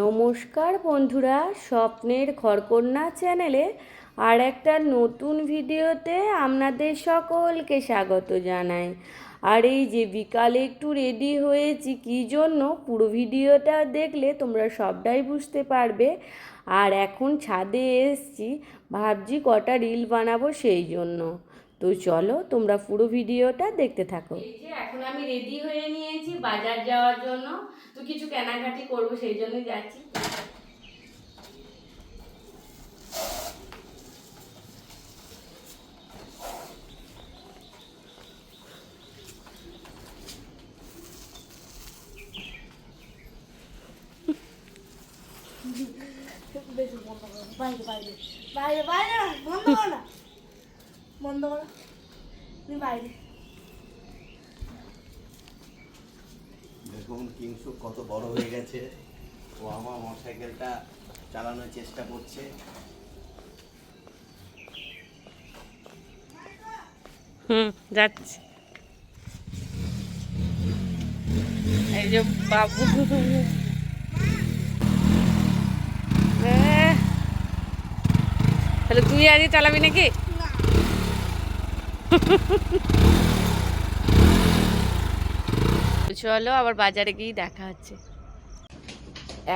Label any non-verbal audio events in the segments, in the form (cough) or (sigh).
নমস্কার বন্ধুরা, স্বপ্নের খড়কন্যা চ্যানেলে আর একটা নতুন ভিডিওতে আপনাদের সকলকে স্বাগত জানাই। আর এই যে বিকালে একটু রেডি হয়েছি, কী জন্য? পুরো ভিডিওটা দেখলে তোমরা সবটাই বুঝতে পারবে। আর এখন ছাদে এসছি, ভাবছি কটা রিল বানাবো সেই জন্য। তো চলো তোমরা পুরো ভিডিওটা দেখতে থাকো। এই যে এখন আমি রেডি হয়ে নিয়েছি বাজার যাওয়ার জন্য। তো কিছু কেনাকাটি করব সেই জন্যই যাচ্ছি। বাইরে বাইরে। বাইরে বাইরে বন্ধ না। বন্ধ করো। তুমি বাইরে। দেখুন কিংসু কত বড় হয়ে গেছে। ও আমার মোটরসাইকেলটা চালানোর চেষ্টা করছে। হুম যাচ্ছি। এই যে বাবু। তাহলে তুই আজকে চালাবি নাকি? (laughs) চলো আবার বাজারে গিয়ে দেখা হচ্ছে।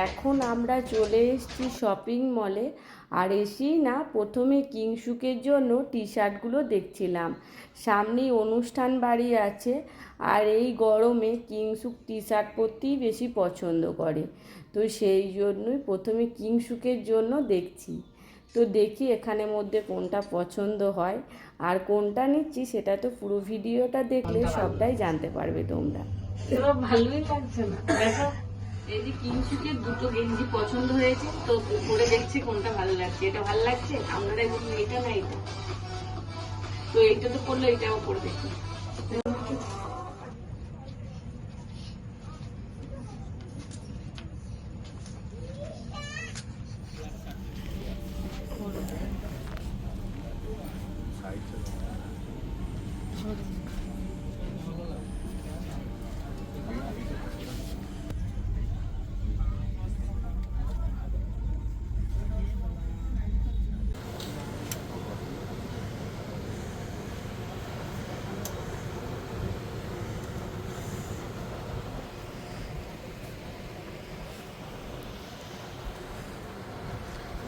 এখন আমরা চলে এসেছি শপিং মলে আর এসেই না প্রথমে কিংসুকের জন্য টি শার্টগুলো দেখছিলাম। সামনেই অনুষ্ঠান বাড়ি আছে, আর এই গরমে কিংসুক টি শার্ট পরতেই বেশি পছন্দ করে। তো সেই জন্যই প্রথমে কিংসুকের জন্য দেখছি। তো দেখি এখানে মধ্যে কোনটা পছন্দ হয়। আর কোনটা নিচ্ছি সেটা তো পুরো ভিডিওটা দেখলে সবটাই জানতে পারবে তোমরা। ভালোই লাগছে না। দেখো এই যে কিংসুকের দুটো গেঞ্জি পছন্দ হয়েছে তো পরে দেখছি কোনটা ভালো লাগছে। এটা ভালো লাগছে? বলুন এটা না এটা। তো এইটা তো পড়ল এটাও পরে দেখি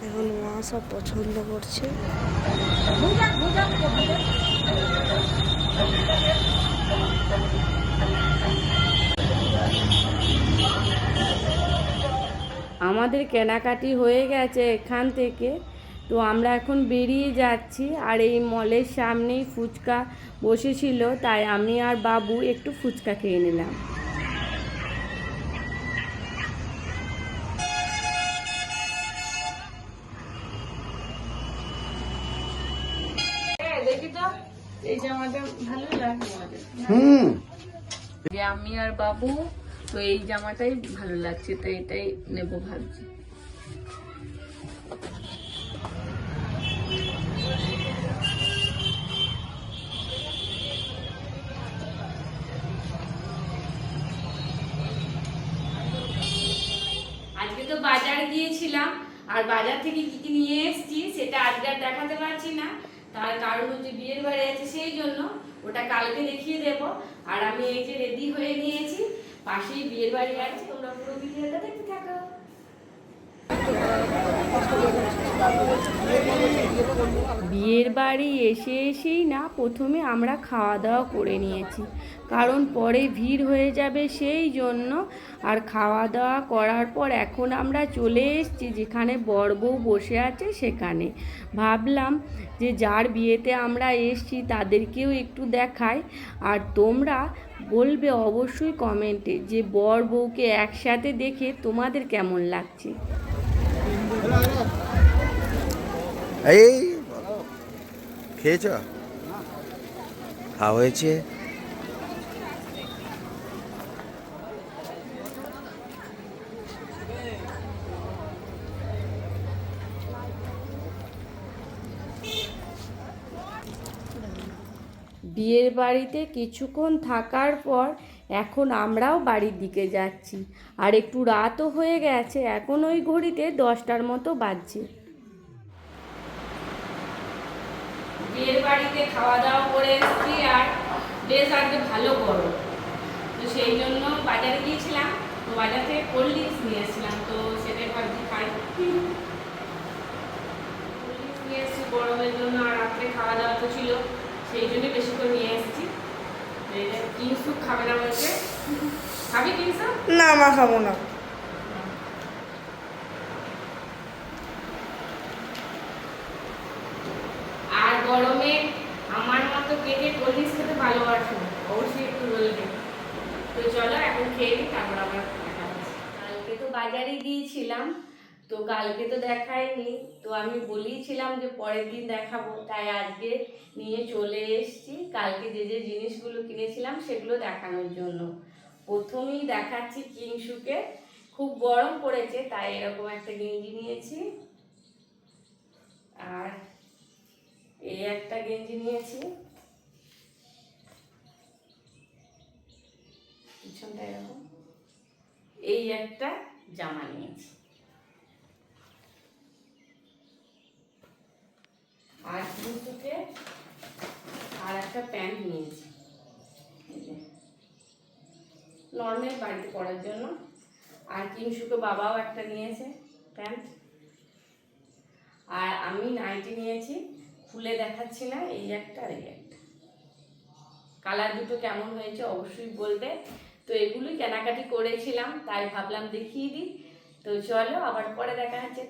এখন মা সব পছন্দ করছে। আমাদের কেনাকাটি হয়ে গেছে এখান থেকে। তো আমরা এখন বেরিয়ে যাচ্ছি আর এই মলের সামনেই ফুচকা বসেছিল, তাই আমি আর বাবু একটু ফুচকা খেয়ে নিলাম। এই জামাটা ভালো লাগে হুম। আমি আর বাবু তো এই জামাটাই ভালো লাগছে তো এটাই নেব ভাবছি। আজকে তো বাজার গিয়েছিলাম আর বাজার থেকে কি কি নিয়ে এসেছি সেটা আজকে আর দেখাতে পারছি না। তার কারণ হচ্ছে বিয়ের বাড়ি আছে সেই জন্য ওটা কালকে দেখিয়ে দেব। আর আমি এই যে রেডি হয়ে নিয়েছি, পাশেই বিয়ের বাড়ি আছে, তোমরা পুরো ভিডিওটা দেখতে থাকো। বিয়ের বাড়ি এসে এসেই না প্রথমে আমরা খাওয়া দাওয়া করে নিয়েছি। কারণ পরে ভিড় হয়ে যাবে সেই জন্য। আর খাওয়া দাওয়া করার পর এখন আমরা চলে এসেছি যেখানে বর বউ বসে আছে সেখানে। ভাবলাম যে যার বিয়েতে আমরা এসেছি তাদেরকেও একটু দেখাই। আর তোমরা বলবে অবশ্যই কমেন্টে যে বর বউকে একসাথে দেখে তোমাদের কেমন লাগছে? এই খেয়েছ? খাওয়া হয়েছে? বিয়ের বাড়িতে কিছুক্ষণ থাকার পর এখন আমরাও বাড়ির দিকে যাচ্ছি। আর একটু রাতও হয়ে গেছে, এখন ওই ঘড়িতে দশটার মতো বাজছে। বিয়ের বাড়িতে খাওয়া দাওয়া করে এসেছি আর বেশ আজকে ভালো গরম তো সেই জন্য বাজারে গিয়েছিলাম, তো বাজার থেকে কোল্ড ড্রিঙ্কস নিয়ে এসেছিলাম, তো সেটাই ভাবছি খাই। কোল্ড ড্রিঙ্কস নিয়ে এসেছি গরমের জন্য, আর রাত্রে খাওয়া দাওয়া তো ছিল, সেই জন্য বেশি করে নিয়ে এসেছি। কিংসু খাবে না বলছে? খাবি কিংসু? না, মা খাব না আর গরমে আমার মতো কেটে কোল্ড খেতে ভালোবাসো, অবশ্যই একটু বলবে তো চলো, এখন খেয়ে নিই তারপর আবার কালকে তো বাজারে গিয়েছিলাম তো কালকে তো দেখাইনি। তো আমি বলেইছিলাম যে পরের দিন দেখাবো, তাই আজকে নিয়ে চলে এসেছি। কালকে যে যে জিনিসগুলো কিনেছিলাম, সেগুলো দেখানোর জন্য। প্রথমেই দেখাচ্ছি কিংশুকে খুব গরম পড়েছে, তাই এরকম একটা গেঞ্জি নিয়েছি। আর এই একটা গেঞ্জি নিয়েছি। পিছনটা এই একটা জামা নিয়েছি। আর দুটোকে আর একটা প্যান্ট নিয়েছি। নর্মাল বাড়িতে পরার জন্য। আর কিংশুকে বাবাও একটা নিয়েছে প্যান্ট। আর আমি নাইটি নিয়েছি। খুলে দেখাচ্ছি না, এই একটা আর এই একটা। কালার দুটো কেমন হয়েছে অবশ্যই বলবে। তো এগুলোই কেনাকাটি করেছিলাম, তাই ভাবলাম দেখিয়ে দিই। তো চলো আবার পরে দেখা হচ্ছে